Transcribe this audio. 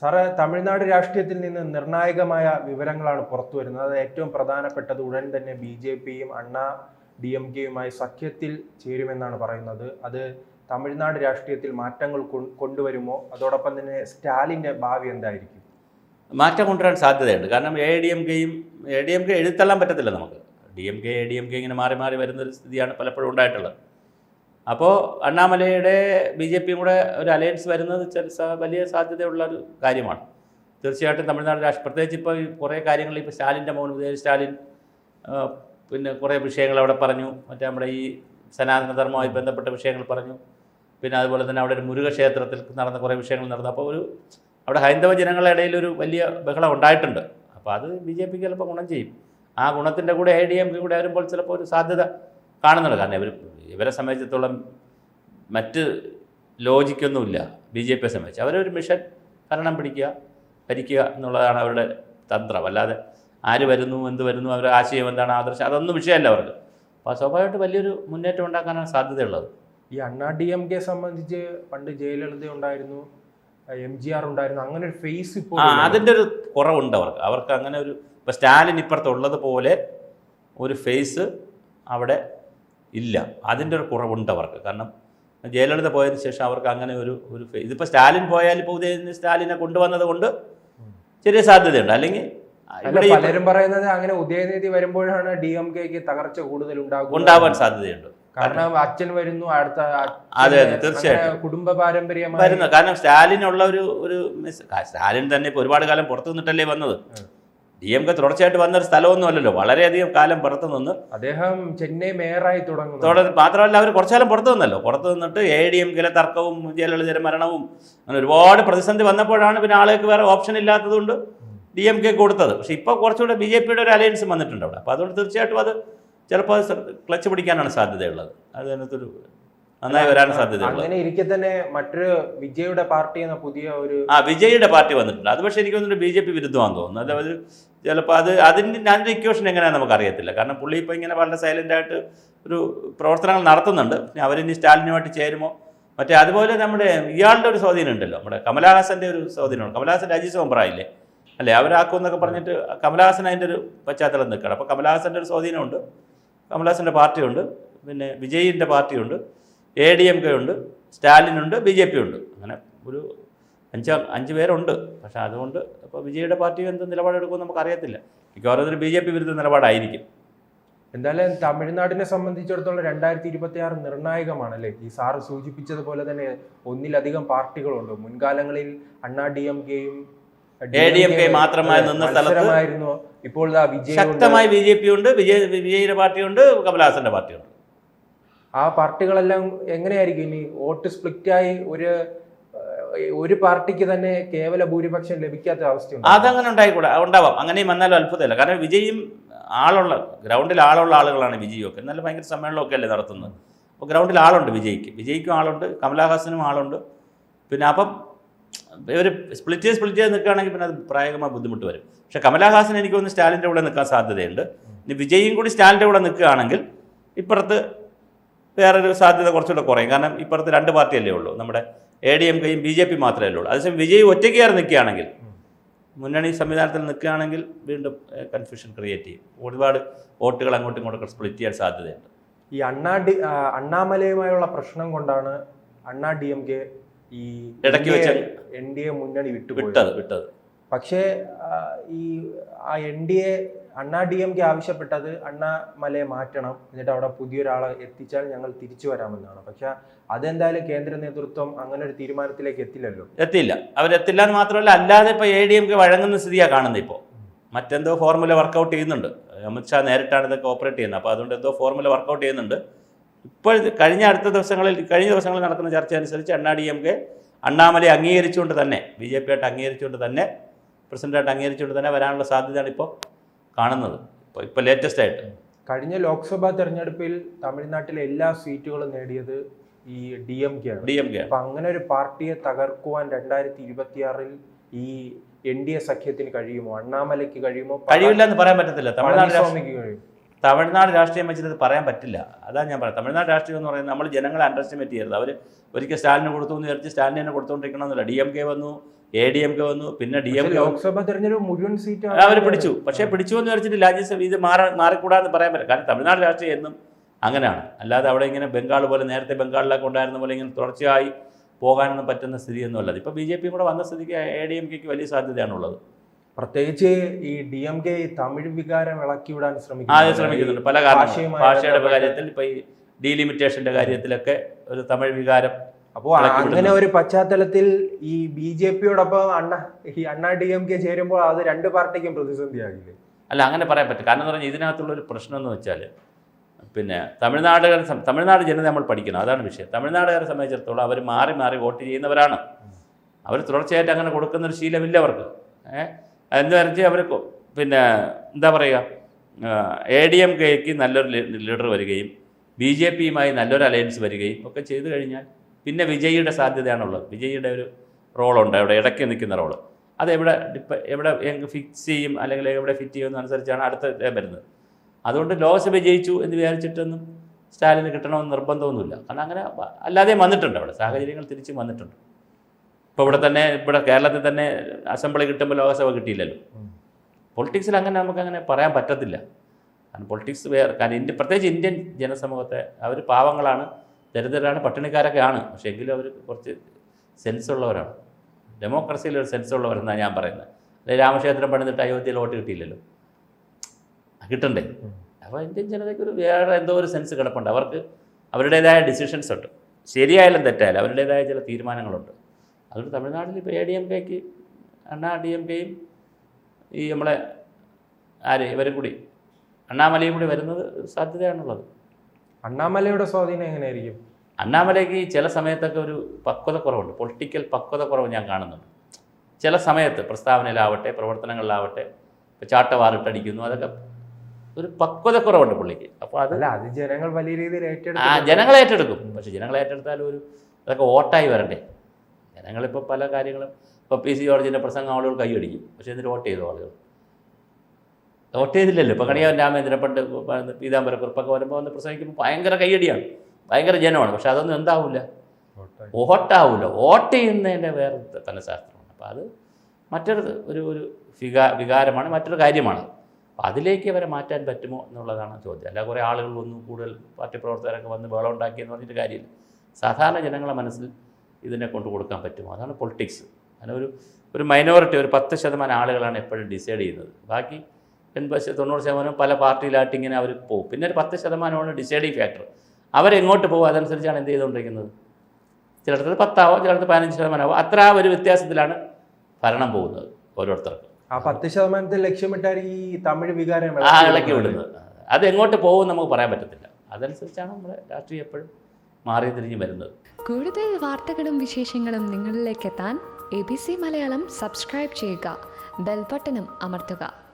Sir Tamil Nadu രാഷ്ട്രീയത്തിൽ നിന്ന് നിർണായകമായ വിവരങ്ങളാണ് പുറത്തു വരുന്നത്. അത് ഏറ്റവും പ്രധാനപ്പെട്ടത് ഉടൻ തന്നെ ബി ജെ പിയും അണ്ണാ ഡി എം കെയുമായി സഖ്യത്തിൽ ചേരുമെന്നാണ് പറയുന്നത്. അത് തമിഴ്നാട് രാഷ്ട്രീയത്തിൽ മാറ്റങ്ങൾ കൊണ്ടുവരുമോ? അതോടൊപ്പം തന്നെ സ്റ്റാലിന്റെ ഭാവി എന്തായിരിക്കും? മാറ്റം കൊണ്ടുവരാൻ സാധ്യതയുണ്ട്. കാരണം എ ഡി എം കെയും എ ഡി എം കെ എഴുത്തള്ളാൻ പറ്റത്തില്ല നമുക്ക്. D M K A D M K ഇങ്ങനെ മാറി മാറി വരുന്നൊരു സ്ഥിതിയാണ് പലപ്പോഴും ഉണ്ടായിട്ടുള്ളത്. അപ്പോൾ അണ്ണാമലയുടെ ബി ജെ പിയും കൂടെ ഒരു അലയൻസ് വരുന്നത് വലിയ സാധ്യതയുള്ള ഒരു കാര്യമാണ്. തീർച്ചയായിട്ടും തമിഴ്നാട് രാഷ്ട്രീയ പ്രത്യേകിച്ച് ഇപ്പോൾ കുറേ കാര്യങ്ങൾ ഇപ്പോൾ സ്റ്റാലിന്റെ മോൻ ഉദയ സ്റ്റാലിൻ പിന്നെ കുറേ വിഷയങ്ങൾ അവിടെ പറഞ്ഞു. മറ്റേ നമ്മുടെ ഈ സനാതനധർമ്മവുമായി ബന്ധപ്പെട്ട വിഷയങ്ങൾ പറഞ്ഞു. പിന്നെ അതുപോലെ തന്നെ അവിടെ ഒരു മുരുകക്ഷേത്രത്തിൽ നടന്ന കുറേ വിഷയങ്ങൾ നടന്നു. അപ്പോൾ ഒരു അവിടെ ഹൈന്ദവ ജനങ്ങളുടെ ഇടയിൽ ഒരു വലിയ ബഹളം ഉണ്ടായിട്ടുണ്ട്. അപ്പോൾ അത് ബി ജെ പിക്ക് ചിലപ്പോൾ ഗുണം ചെയ്യും. ആ ഗുണത്തിന്റെ കൂടെ എ ഡി എം കൂടെ വരുമ്പോൾ ചിലപ്പോൾ ഒരു സാധ്യത കാണുന്നുണ്ട്. കാരണം ഇവർ ഇവരെ സംബന്ധിച്ചിടത്തോളം മറ്റ് ലോജിക്കൊന്നുമില്ല. ബി ജെ പിയെ സംബന്ധിച്ച്. അവരൊരു മിഷൻ ഭരണം പിടിക്കുക ഭരിക്കുക എന്നുള്ളതാണ് അവരുടെ തന്ത്രം. അല്ലാതെ ആര് വരുന്നു എന്ത് വരുന്നു അവരുടെ ആശയം എന്താണ് ആദർശം അതൊന്നും വിഷയമല്ല അവർക്ക്. അപ്പോൾ സ്വാഭാവികമായിട്ട് വലിയൊരു മുന്നേറ്റം ഉണ്ടാക്കാനാണ് സാധ്യതയുള്ളത്. ഈ അണ്ണാ ഡി എം കെ സംബന്ധിച്ച് പണ്ട് ജയലളിത ഉണ്ടായിരുന്നു എം ജി ആർ ഉണ്ടായിരുന്നു അങ്ങനെ ഒരു ഫേസ് ഇപ്പോൾ ആ അതിന്റെ ഒരു കുറവുണ്ട് അവർക്ക്. അവർക്ക് അങ്ങനെ ഒരു ഇപ്പോൾ സ്റ്റാലിൻ ഇപ്പുറത്തുള്ളത് പോലെ ഒരു ഫേസ് അവിടെ ഇല്ല. അതിന്റെ ഒരു കുറവുണ്ട് അവർക്ക്. കാരണം ജയലളിത പോയതിന് ശേഷം അവർക്ക് അങ്ങനെ ഒരു ഒരു ഇതിപ്പോൾ സ്റ്റാലിൻ പോയാൽ ഇപ്പോൾ സ്റ്റാലിനെ കൊണ്ടുവന്നത് കൊണ്ട് ചെറിയ സാധ്യതയുണ്ട്. അല്ലെങ്കിൽ പലരും പറയുന്നത് അങ്ങനെ ഉദയനിധി വരുമ്പോഴാണ് ഡി എം കെക്ക് തകർച്ച കൂടുതൽ ഉണ്ടാകും ഉണ്ടാവാൻ സാധ്യതയുണ്ട്. കാരണം അച്ഛൻ വരുന്നു അടുത്ത അതെ, അതെ, തീർച്ചയായിട്ടും. കുടുംബ പാരമ്പര്യമായി വരുന്നു കാരണം സ്റ്റാലിനുള്ള ഒരു ഒരു സ്റ്റാലിൻ തന്നെ ഇപ്പൊ ഒരുപാട് കാലം പുറത്തു നിന്നിട്ടല്ലേ വന്നത്? ഡി എം കെ തുടർച്ചയായിട്ട് വന്നൊരു സ്ഥലമൊന്നും അല്ലല്ലോ. വളരെയധികം കാലം പുറത്തു നിന്ന് അദ്ദേഹം ചെന്നൈ മേയറായി തുടങ്ങി മാത്രമല്ല അവർ കുറച്ചു കാലം പുറത്തു നിന്നല്ലോ. പുറത്തു നിന്നിട്ട് എ ഡി എം കെയിലെ തർക്കവും ജയലളിതയുടെ മരണവും അങ്ങനെ ഒരുപാട് പ്രതിസന്ധി വന്നപ്പോഴാണ് പിന്നെ ആളുകൾക്ക് വേറെ ഓപ്ഷൻ ഇല്ലാത്തതുകൊണ്ട് ഡി എം കെ കൊടുത്തത്. പക്ഷേ ഇപ്പോൾ കുറച്ചുകൂടെ ബി ജെ പിയുടെ ഒരു അലയൻസ് വന്നിട്ടുണ്ട് അവിടെ. അപ്പോൾ അതുകൊണ്ട് തീർച്ചയായിട്ടും അത് ചിലപ്പോൾ ക്ലച്ച് പിടിക്കാനാണ് സാധ്യതയുള്ളത്. അത് അതിനകത്തൊരു നന്നായി വരാൻ സാധ്യതയുള്ളത് അങ്ങനെ ഇരിക്കെ തന്നെ മറ്റൊരു വിജയുടെ പാർട്ടി എന്ന പുതിയ ഒരു ആ വിജയുടെ പാർട്ടി വന്നിട്ടുണ്ട്. അത് പക്ഷേ എനിക്ക് തോന്നുന്നു ബി ജെ പി വിരുദ്ധമാണെന്ന് തോന്നുന്നു. അത് അവർ ചിലപ്പോൾ അത് അതിന്റെ അതിന്റെ ഇക്വേഷൻ എങ്ങനെയാണെന്ന് നമുക്കറിയത്തില്ല കാരണം പുള്ളി ഇപ്പോൾ ഇങ്ങനെ വളരെ സൈലന്റ് ആയിട്ട് ഒരു പ്രവർത്തനങ്ങൾ നടത്തുന്നുണ്ട്. പിന്നെ അവരിനി സ്റ്റാലിനുമായിട്ട് ചേരുമോ? മറ്റേ അതുപോലെ നമ്മുടെ ഇയാളുടെ ഒരു സ്വാധീനം ഉണ്ടല്ലോ. നമ്മുടെ കമലഹാസന്റെ ഒരു സ്വാധീനമുണ്ട്. കമലഹാസൻ രാജീവ് സോംബ്രായില്ലേ അല്ലേ? അവരാക്കും എന്നൊക്കെ പറഞ്ഞിട്ട് കമലഹാസൻ അതിന്റെ ഒരു പശ്ചാത്തലം നിൽക്കണം അപ്പോൾ കമലഹാസന്റെ ഒരു സ്വാധീനമുണ്ട്. കമലഹാസന്റെ പാർട്ടിയുണ്ട്. പിന്നെ വിജയിന്റെ പാർട്ടിയുണ്ട്. എ ഡി എം കെ ഉണ്ട് സ്റ്റാലിനുണ്ട് ബി ജെ പി ഉണ്ട്. അങ്ങനെ ഒരു അഞ്ച് അഞ്ച് പേരുണ്ട്. പക്ഷേ അതുകൊണ്ട് ഇപ്പോൾ വിജയുടെ പാർട്ടി എന്ത് നിലപാടെടുക്കുമെന്ന് നമുക്ക് അറിയത്തില്ല മിക്കവാറും അതൊരു ബി ജെ പി വിരുദ്ധ നിലപാടായിരിക്കും. എന്തായാലും തമിഴ്നാടിനെ സംബന്ധിച്ചിടത്തോളം രണ്ടായിരത്തി ഇരുപത്തി ആറ് നിർണായകമാണ് അല്ലേ ഈ സാറ് സൂചിപ്പിച്ചതുപോലെ തന്നെ ഒന്നിലധികം പാർട്ടികളുണ്ട്. മുൻകാലങ്ങളിൽ അണ്ണാ ഡി എം കെയും മാത്രമായി നിന്ന സ്ഥലത്ത് മത്സരമായിരുന്നു. ഇപ്പോൾ. ശക്തമായി ബി ജെ പി ഉണ്ട് വിജയ വിജയുടെ പാർട്ടിയുണ്ട് കമലഹാസന്റെ പാർട്ടിയുണ്ട് ആ പാർട്ടികളെല്ലാം എങ്ങനെയായിരിക്കും ഇനി വോട്ട് സ്പ്ലിറ്റായി ഒരു ഒരു പാർട്ടിക്ക് തന്നെ കേവല ഭൂരിപക്ഷം ലഭിക്കാത്ത അവസ്ഥയുണ്ട്? അതങ്ങനെ ഉണ്ടായിക്കൂടാ ഉണ്ടാവാം. അങ്ങനെയും വന്നാലും അത്ഭുതമല്ല. കാരണം വിജയും ആളുള്ള ഗ്രൗണ്ടിൽ ആളുള്ള ആളുകളാണ് വിജയൊക്കെ എന്നാലും ഭയങ്കര സമ്മേളനമൊക്കെ അല്ലേ നടത്തുന്നത്? അപ്പോൾ ഗ്രൗണ്ടിൽ ആളുണ്ട് വിജയ്ക്ക്. വിജയ്ക്കും ആളുണ്ട് കമലഹാസനും ആളുണ്ട്. പിന്നെ അപ്പം ഇവർ സ്പ്ലിറ്റ് ചെയ്ത് സ്പ്ലിറ്റ് ചെയ്ത് നിൽക്കുകയാണെങ്കിൽ പിന്നെ അത് പ്രായകമായ ബുദ്ധിമുട്ട് വരും. പക്ഷേ കമലഹാസൻ എനിക്ക് തോന്നുന്നു സ്റ്റാലിന്റെ കൂടെ നിൽക്കാൻ സാധ്യതയുണ്ട്. ഇനി വിജയും കൂടി സ്റ്റാലിന്റെ കൂടെ നിൽക്കുകയാണെങ്കിൽ ഇപ്പുറത്ത് വേറൊരു സാധ്യത കുറച്ചുകൂടെ കുറയും. കാരണം ഇപ്പുറത്ത് രണ്ട് പാർട്ടിയല്ലേ ഉള്ളൂ. നമ്മുടെ എ ഡി എം കെയും ബി ജെ പി മാത്രമേ ഉള്ളൂ. അതേസമയം വിജയ് ഒറ്റയ്ക്ക് കയറി നിൽക്കുകയാണെങ്കിൽ മുന്നണി സംവിധാനത്തിൽ നിൽക്കുകയാണെങ്കിൽ വീണ്ടും കൺഫ്യൂഷൻ ക്രിയേറ്റ് ചെയ്യും. ഒരുപാട് വോട്ടുകൾ അങ്ങോട്ടും ഇങ്ങോട്ടും സ്പ്ലിറ്റ് ചെയ്യാൻ സാധ്യതയുണ്ട്. ഈ അണ്ണാ ഡി അണ്ണാമലയുമായുള്ള പ്രശ്നം കൊണ്ടാണ് അണ്ണാ ഡി എം കെ ഈ ഇടയ്ക്ക് വെച്ച് എൻ ഡി എ മുന്നണി വിട്ടു വിട്ടത് വിട്ടത്. പക്ഷേ ഈ ആ N D A Anna D M K ആവശ്യപ്പെട്ടത് അണ്ണാമലയെ മാറ്റണം. എന്നിട്ട് അവിടെ പുതിയൊരാളെ എത്തിച്ചാൽ ഞങ്ങൾ തിരിച്ചു വരാമെന്നാണ്. പക്ഷെ അതെന്തായാലും കേന്ദ്ര നേതൃത്വം അങ്ങനെ ഒരു തീരുമാനത്തിലേക്ക് എത്തില്ലല്ലോ. എത്തിയില്ല. അവരെത്തില്ല എന്ന് മാത്രമല്ല അല്ലാതെ ഇപ്പോൾ എ ഡി എം കെ വഴങ്ങുന്ന സ്ഥിതിയാണ് കാണുന്നത് ഇപ്പോൾ മറ്റെന്തോ ഫോർമുല വർക്കൗട്ട് ചെയ്യുന്നുണ്ട്. അമിത്ഷാ നേരിട്ടാണ് ഇതൊക്കെ ഓപ്പറേറ്റ് ചെയ്യുന്നത്. അപ്പോൾ അതുകൊണ്ട് എന്തോ ഫോർമുല വർക്കൗട്ട് ചെയ്യുന്നുണ്ട്. ഇപ്പോൾ കഴിഞ്ഞ അടുത്ത ദിവസങ്ങളിൽ കഴിഞ്ഞ ദിവസങ്ങളിൽ നടക്കുന്ന ചർച്ച അനുസരിച്ച് അണ്ണാ ഡി എം കെ അണ്ണാമലയെ അംഗീകരിച്ചുകൊണ്ട് തന്നെ ബി ജെ പി ആയിട്ട് അംഗീകരിച്ചുകൊണ്ട് തന്നെ പ്രസിഡന്റായിട്ട് അംഗീകരിച്ചുകൊണ്ട് തന്നെ വരാനുള്ള സാധ്യതയാണ് ഇപ്പോൾ കാണുന്നത്. ഇപ്പോൾ ഇപ്പോൾ ലേറ്റസ്റ്റ് ആയിട്ട്. കഴിഞ്ഞ ലോക്സഭാ തെരഞ്ഞെടുപ്പിൽ തമിഴ്നാട്ടിലെ എല്ലാ സീറ്റുകളും നേടിയത് ഈ ഡി എം കെ ആണ്. ഡി എം കെ അപ്പൊ അങ്ങനെ ഒരു പാർട്ടിയെ തകർക്കുവാൻ രണ്ടായിരത്തി ഇരുപത്തിയാറിൽ ഈ എൻ ഡി എ സഖ്യത്തിന് കഴിയുമോ? അണ്ണാമലയ്ക്ക് കഴിയുമോ? കഴിയില്ല എന്ന് പറയാൻ പറ്റത്തില്ല. തമിഴ്നാട് കഴിയും. തമിഴ്നാട് രാഷ്ട്രീയം വെച്ചിട്ട് ഇത് പറയാൻ പറ്റില്ല. അതാണ് ഞാൻ പറയാം. തമിഴ്നാട് രാഷ്ട്രീയം എന്ന് പറയുന്നത് നമ്മൾ ജനങ്ങളെ അണ്ടർസ്റ്റിമേറ്റ് ചെയ്യരുത്. അവർ ഒരിക്കൽ സ്റ്റാലിന് കൊടുത്തു എന്ന് വിചാരിച്ച് സ്റ്റാലിന് തന്നെ കൊടുത്തുകൊണ്ടിരിക്കണമെന്നില്ല ഡി എം കെ വന്നു. എ ഡി എം കെ വന്നു. പിന്നെ ഡി എം കെ ലോക്സഭ തെരഞ്ഞെടുപ്പ് മുഴുവൻ സീറ്റ് അവർ പിടിച്ചു. പക്ഷേ പിടിച്ചു എന്ന് വെച്ചിട്ട് രാജ്യസഭ ഇത് മാറാ മാറിക്കൂടാന്ന് പറയാൻ പറ്റില്ല. കാരണം തമിഴ്നാട് രാഷ്ട്രീയം എന്നും അങ്ങനെയാണ്. അല്ലാതെ അവിടെ ഇങ്ങനെ ബംഗാൾ പോലെ നേരത്തെ ബംഗാളിലൊക്കെ ഉണ്ടായിരുന്ന പോലെ ഇങ്ങനെ തുടർച്ചയായി പോകാനൊന്നും പറ്റുന്ന സ്ഥിതിയൊന്നും അല്ലത് ഇപ്പോൾ ബി ജെ പി കൂടെ വന്ന സ്ഥിതിക്ക് എ ഡി എം കെക്ക് വലിയ സാധ്യതയാണുള്ളത്. പ്രത്യേകിച്ച് ഈ ഡി എം കെ തമിഴ് വികാരം ഇളക്കിവിടാൻ ശ്രമിക്കുന്നു ശ്രമിക്കുന്നുണ്ട്. പല കാര്യങ്ങളും ഭാഷയുടെ കാര്യത്തിൽ ഇപ്പോൾ ഈ ഡീലിമിറ്റേഷന്റെ കാര്യത്തിലൊക്കെ ഒരു തമിഴ് വികാരം അപ്പോ അങ്ങനെ ഒരു പശ്ചാത്തലത്തിൽ ഈ ബി ജെ പിയോടൊപ്പം അണ്ണ ഈ അണ്ണാ ഡി എം കെ ചേരുമ്പോൾ അത് രണ്ട് പാർട്ടിക്കും പ്രതിസന്ധിയാകില്ലേ? അല്ല അങ്ങനെ പറയാൻ പറ്റും കാരണം എന്ന് പറഞ്ഞാൽ ഇതിനകത്തുള്ള ഒരു പ്രശ്നം എന്ന് വെച്ചാൽ പിന്നെ തമിഴ്നാടുകാരെ തമിഴ്നാട് ജനത നമ്മൾ പഠിക്കണം. അതാണ് വിഷയം. തമിഴ്നാടുകാരെ സംബന്ധിച്ചിടത്തോളം അവർ മാറി മാറി വോട്ട് ചെയ്യുന്നവരാണ്. അവർ തുടർച്ചയായിട്ട് അങ്ങനെ കൊടുക്കുന്നൊരു ശീലമില്ല അവർക്ക്. ഏഹ് എന്ന് വെച്ചാൽ അവർ പിന്നെ എന്താ പറയുക? എ ഡി എം കെക്ക് നല്ലൊരു ലീഡർ വരികയും ബി ജെ പിയുമായി നല്ലൊരു അലയൻസ് വരികയും ഒക്കെ ചെയ്തു കഴിഞ്ഞാൽ പിന്നെ വിജയിയുടെ സാധ്യതയാണുള്ളത്. വിജയിയുടെ ഒരു റോളുണ്ട്. അവിടെ ഇടയ്ക്ക് നിൽക്കുന്ന റോൾ അത് എവിടെ ഡിപ്പ എവിടെ ഫിക്സ് ചെയ്യും അല്ലെങ്കിൽ എവിടെ ഫിറ്റ് ചെയ്യുമെന്നനുസരിച്ചാണ് അടുത്ത ഇത് വരുന്നത്. അതുകൊണ്ട് ലോക്സഭ ജയിച്ചു എന്ന് വിചാരിച്ചിട്ടൊന്നും സ്റ്റാലിന് കിട്ടണമെന്ന് നിർബന്ധമൊന്നുമില്ല. കാരണം അങ്ങനെ അല്ലാതെയും വന്നിട്ടുണ്ട് അവിടെ. സാഹചര്യങ്ങൾ തിരിച്ചും വന്നിട്ടുണ്ട്. ഇപ്പോൾ ഇവിടെ തന്നെ ഇവിടെ കേരളത്തിൽ തന്നെ അസംബ്ലി കിട്ടുമ്പോൾ ലോക്സഭ കിട്ടിയില്ലല്ലോ. പൊളിറ്റിക്സിൽ അങ്ങനെ നമുക്ക് അങ്ങനെ പറയാൻ പറ്റത്തില്ല. കാരണം പൊളിറ്റിക്സ് വേറെ കാരണം ഇന്ത്യ പ്രത്യേകിച്ച് ഇന്ത്യൻ ജനസമൂഹത്തെ അവർ പാവങ്ങളാണ് ദരിദ്രരാണ് പട്ടിണിക്കാരൊക്കെ ആണ്. പക്ഷേ എങ്കിലും അവർ കുറച്ച് സെൻസ് ഉള്ളവരാണ്. ഡെമോക്രസിയിൽ ഒരു സെൻസ് ഉള്ളവരെന്നാണ് ഞാൻ പറയുന്നത്. അതായത് രാമക്ഷേത്രം പണിതിട്ട് അയോധ്യയിൽ വോട്ട് കിട്ടിയില്ലല്ലോ. കിട്ടണ്ടേ? അപ്പോൾ ഇന്ത്യൻ ജനതയ്ക്ക് ഒരു വേറെ എന്തോ ഒരു സെൻസ് കിടപ്പുണ്ട്. അവർക്ക് അവരുടേതായ ഡിസിഷൻസ് ഉണ്ട്. ശരിയായാലും തെറ്റായാലും അവരുടേതായ ചില തീരുമാനങ്ങളുണ്ട്. അതുകൊണ്ട് തമിഴ്നാട്ടിൽ ഇപ്പോൾ A D M കെക്ക് Anna D M കെയും ഈ നമ്മളെ ആര് ഇവരും കൂടി അണ്ണാമലയും കൂടി വരുന്നത് സാധ്യതയാണുള്ളത്. അണ്ണാമലയുടെ സ്വാധീനം എങ്ങനെയായിരിക്കും? അണ്ണാമലയ്ക്ക് ചില സമയത്തൊക്കെ ഒരു പക്വത കുറവുണ്ട്. പൊളിറ്റിക്കൽ പക്വത കുറവ് ഞാൻ കാണുന്നുണ്ട്. ചില സമയത്ത് പ്രസ്താവനയിലാവട്ടെ പ്രവർത്തനങ്ങളിലാവട്ടെ ഇപ്പോൾ ചാട്ടവാറിട്ടടിക്കുന്നു അതൊക്കെ ഒരു പക്വത കുറവുണ്ട് പുള്ളിക്ക്. അപ്പോൾ അത് അത് ജനങ്ങൾ വലിയ രീതിയിൽ ഏറ്റെടുക്കും. ആ ജനങ്ങൾ ഏറ്റെടുക്കും. പക്ഷേ ജനങ്ങൾ ഏറ്റെടുത്താലും ഒരു അതൊക്കെ വോട്ടായി വരണ്ടേ? ജനങ്ങളിപ്പോൾ പല കാര്യങ്ങളും ഇപ്പോൾ പി സി ജോർജിന്റെ പ്രസംഗം ആളുകൾ കൈയടിക്കും. പക്ഷേ എന്നിട്ട് വോട്ട് ചെയ്തു ആളുകൾ? വോട്ട് ചെയ്തില്ലല്ലോ. ഇപ്പോൾ കണിയാവൻ രാമേന്ദ്രൻ പണ്ട് പീതാംബര കുറിപ്പൊക്കെ വരുമ്പോൾ വന്ന് പ്രസംഗിക്കുമ്പോൾ ഭയങ്കര കയ്യടിയാണ്. ഭയങ്കര ജനമാണ്. പക്ഷെ അതൊന്നും എന്താവില്ല വോട്ടാവില്ല വോട്ട് ചെയ്യുന്നതിന്റെ വേറെ തന്നെ ശാസ്ത്രമാണ്. അപ്പോൾ അത് മറ്റൊരു ഒരു ഒരു വികാ വികാരമാണ് മറ്റൊരു കാര്യമാണ്. അപ്പോൾ അതിലേക്ക് അവരെ മാറ്റാൻ പറ്റുമോ എന്നുള്ളതാണ് ചോദ്യം. അല്ല കുറേ ആളുകൾ വന്നു കൂടുതൽ പാർട്ടി പ്രവർത്തകരൊക്കെ വന്ന് ബഹളം ഉണ്ടാക്കിയെന്ന് പറഞ്ഞിട്ട് കാര്യമില്ല. സാധാരണ ജനങ്ങളെ മനസ്സിൽ ഇതിനെ കൊണ്ട് കൊടുക്കാൻ പറ്റുമോ? അതാണ് പൊളിറ്റിക്സ്. അങ്ങനെ ഒരു ഒരു മൈനോറിറ്റി ഒരു പത്ത് ശതമാനം ആളുകളാണ് എപ്പോഴും ഡിസൈഡ് ചെയ്യുന്നത്. ബാക്കി എൺപത് ശത- തൊണ്ണൂറ് ശതമാനം പല പാർട്ടിയിലായിട്ട് ഇങ്ങനെ അവർ പോകും പിന്നെ ഒരു പത്ത് ശതമാനമാണ് ഡിസൈഡിങ് ഫാക്ടർ അവരെങ്ങോട്ട് പോകും അതനുസരിച്ചാണ് എന്ത് ചെയ്തുകൊണ്ടിരിക്കുന്നത്? ചിലടത്ത് പത്താവോ ചിലടത്ത് പതിനഞ്ച് ശതമാനമാവോ. അത്ര ആ ഒരു വ്യത്യാസത്തിലാണ് ഭരണം പോകുന്നത് ഓരോരുത്തർക്കും. ആ പത്ത് ശതമാനത്തിൽ ലക്ഷ്യമിട്ടാണ് ഈ തമിഴ് വികാരം ആ ഇളക്കി വിടുന്നത്. അത് എങ്ങോട്ട് പോകും നമുക്ക് പറയാൻ പറ്റത്തില്ല. അതനുസരിച്ചാണ് നമ്മുടെ രാഷ്ട്രീയം എപ്പോഴും മാറി തിരിഞ്ഞ് വരുന്നത്. കൂടുതൽ വാർത്തകളും വിശേഷങ്ങളും നിങ്ങളിലേക്ക് എത്താൻ A B C Malayalam subscribe ചെയ്യുക. ബെൽബട്ടനും അമർത്തുക.